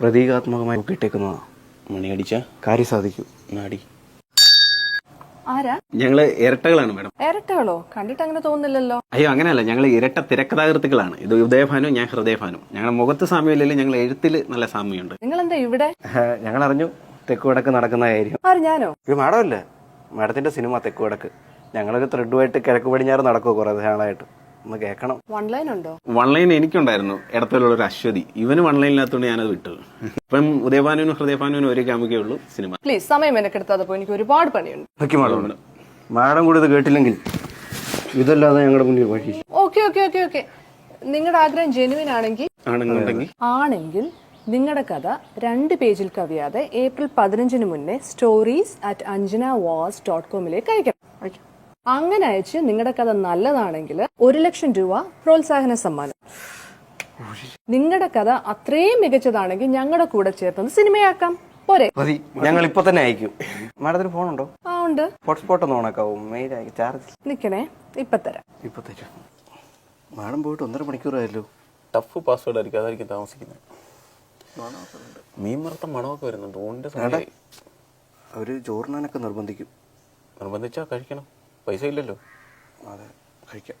പ്രതീകാത്മകമായി നോക്കിയിട്ടേക്കുന്നതാണ് മണി അടിച്ച കാര്യം സാധിക്കും. നാടി ആരാ? ഞങ്ങൾ ഇരട്ടകളാണ് മാഡം. ഇരട്ടകളോ? കണ്ടിട്ട് അങ്ങനെ തോന്നുന്നില്ലല്ലോ. അയ്യോ അങ്ങനെയല്ല. ഞങ്ങൾ ഇരട്ട തിരക്കഥാകൃത്തുക്കളാണ്. ഇത് ഉദയഭാനും ഞാൻ ഹൃദയഭാനും. ഞങ്ങളുടെ മുഖത്ത് സാമ്യമില്ലെങ്കിൽ ഞങ്ങൾ എഴുത്തിൽ നല്ല സാമ്യമുണ്ട്. നിങ്ങൾ എന്താ ഇവിടെ? ഞങ്ങൾ അറിഞ്ഞു തെക്ക് വടക്ക് നടക്കുന്ന കാര്യം. ആര് ഞാനോ? ഇത് മാഡം അല്ലേ മാഡത്തിന്റെ സിനിമ തെക്ക് വടക്ക്. ഞങ്ങളൊരു ത്രെഡുമായിട്ട് കിഴക്ക് പടിഞ്ഞാറ് നടക്കുമോ കുറേ നാളായിട്ട്? ഒന്ന് കേൾക്കണം. വൺ ലൈൻ ഉണ്ടോ? വൺ ലൈൻ എനിക്കുണ്ടായിരുന്നു. ഇടത്തിലുള്ള ഒരു അശ്വതി. ഇവന് വൺ ലൈനിനകത്തോണ്ട് ഞാനത് വിട്ടു. ഇപ്പം ഉദയഭാനുവിനും ഹൃദയഭാനുവിനും ഒരു ക്യാമ്പൊക്കെ ഉള്ളൂ സിനിമ. പ്ലീസ് സമയം എനിക്ക് പോയി. എനിക്ക് ഒരുപാട് പണിയുണ്ട്. Okay madam. മാഡം കൂടി ഇത് കേട്ടില്ലെങ്കിൽ ഇതല്ലാതെ ഞങ്ങളുടെ മുന്നിൽ വഴി ഓക്കെ ഓക്കെ ഓക്കെ ഓക്കെ നിങ്ങളുടെ ആഗ്രഹം ജെനുവിൻ ആണെങ്കിൽ ആണെന്നുണ്ടെങ്കിൽ. ആണെങ്കിൽ നിങ്ങളുടെ കഥ രണ്ട് പേജിൽ കവിയാതെ ഏപ്രിൽ പതിനഞ്ചിന് മുന്നേ stories at Anjana Vas dot കോമിലേക്ക് അയക്കണം. അങ്ങനെ അയച്ച് നിങ്ങളുടെ കഥ നല്ലതാണെങ്കിൽ ഒരു ലക്ഷം രൂപ പ്രോത്സാഹന സമ്മാനം. നിങ്ങളുടെ കഥ അത്രയും മികച്ചതാണെങ്കിൽ ഞങ്ങളുടെ കൂടെ ചേർത്ത് സിനിമയാക്കാം. പോരെ. മതി. ഞങ്ങൾ ഇപ്പൊ തന്നെ അയക്കും. മാഡത്തിന് ഫോണുണ്ടോ? ആ ഉണ്ട്. ഹോട്ട്സ്പോട്ട് ഒന്ന് ഓണാക്കാവും? മെയിൽ ആയി ചാർജ്. നിക്കണേ. ഇപ്പൊ തരാം. ഇപ്പൊ തരാം. മാഡം പോയിട്ട് ഒന്നര മണിക്കൂറായല്ലോ. ടഫ് പാസ്വേഡ് ആയിരിക്കും. അതായിരിക്കും താമസിക്കുന്നത്. മീൻ മണമൊക്കെ വരുന്നുണ്ട്. സമയമായി അവർ ചോറിനാനൊക്കെ നിർബന്ധിക്കും. നിർബന്ധിച്ചാ കഴിക്കണം. പൈസ ഇല്ലല്ലോ അതെ കഴിക്കാം.